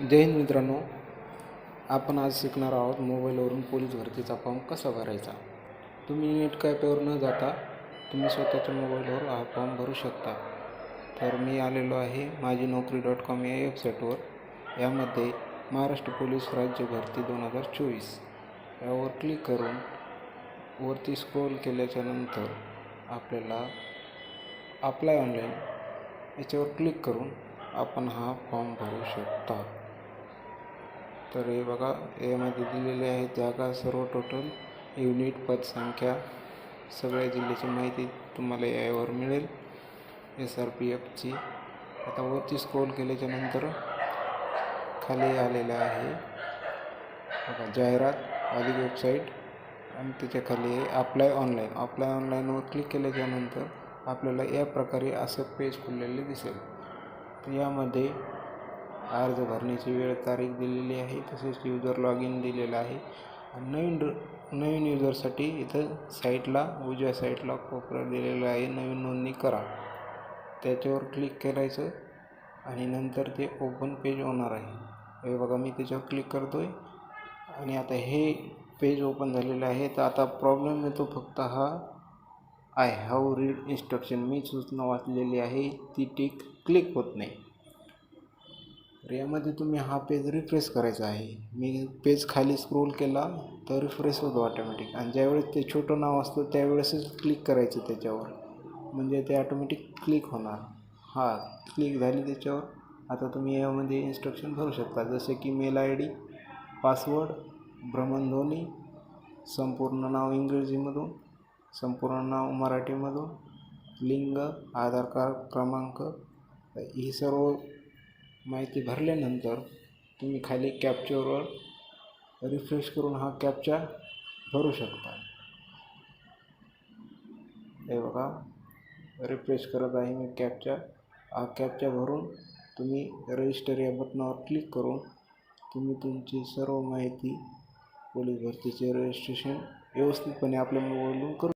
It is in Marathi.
जय हिंद मित्रांनो. आपण आज शिकणार आहोत मोबाईलवरून पोलीस भरतीचा फॉर्म कसा भरायचा? तुम्ही नेट कॅपेवर न जाता तुम्ही स्वतःच्या मोबाईलवर हा फॉर्म भरू शकता. तर मी आलेलो आहे माझी नोकरी डॉट कॉम या वेबसाईटवर. यामध्ये महाराष्ट्र पोलीस राज्य भरती दोन हजार चोवीस. यावर क्लिक करून वरती स्क्रोल केल्याच्यानंतर आपल्याला अप्लाय ऑनलाईन याच्यावर क्लिक करून आपण हा फॉर्म भरू शकता. तर हे बघा यामध्ये दिलेले आहे जागा सर्व टोटल युनिट पदसंख्या सगळ्या जिल्ह्याची माहिती तुम्हाला यावर मिळेल. एस आर पी एफची आता वरती स्क्रोल केल्याच्यानंतर खाली आलेलं आहे. बघा जाहिरात अधिक वेबसाईट आणि त्याच्याखाली आहे अप्लाय ऑनलाईन अप्लाय ऑनलाईनवर क्लिक केल्याच्यानंतर आपल्याला या प्रकारे असं पेज खुललेले दिसेल. तर यामध्ये अर्ज भरण्याची वेळ तारीख दिलेली आहे तसेच युजर लॉग इन दिलेलं आहे. नवीन नवीन युजरसाठी इथं साईटला उजव्या साईटला कोपऱ्यात दिलेलं आहे. नवीन नोंदणी करा. त्याच्यावर क्लिक करायचं आणि नंतर ते ओपन पेज होणार आहे. हे बघा मी त्याच्यावर क्लिक करतो आहे आणि आता हे पेज ओपन झालेलं आहे. तर आता प्रॉब्लेम येतो फक्त हा आय हॅव रीड इन्स्ट्रक्शन मी सूचना वाचलेली आहे. ती टिक क्लिक होत नाही. तर यामध्ये तुम्ही हा पेज रिफ्रेश करायचा आहे. मी पेज खाली स्क्रोल केला तर रिफ्रेश होतो ऑटोमॅटिक आणि ज्यावेळेस ते छोटं नाव असतं त्यावेळेसच क्लिक करायचं त्याच्यावर. म्हणजे ते ऑटोमॅटिक क्लिक होणार. हा क्लिक झाली त्याच्यावर. आता तुम्ही यामध्ये इन्स्ट्रक्शन भरू शकता. जसे की मेल आय डी पासवर्ड भ्रमणध्वनी संपूर्ण नाव इंग्रजीमधून संपूर्ण नाव मराठीमधून लिंग आधार कार्ड क्रमांक ही सर्व माहिती भरल्यानंतर तुम्ही खाली कॅप्चरवर रिफ्रेश करून हा कॅप्चा भरू शकता. हे बघा रिफ्रेश करत आहे मी कॅपचा हा कॅपचा भरून तुम्ही रजिस्टर या बटनावर क्लिक करून तुम्ही तुमची सर्व माहिती पोलीस भरतीचे रजिस्ट्रेशन व्यवस्थितपणे आपल्या मोबाईलवरून करू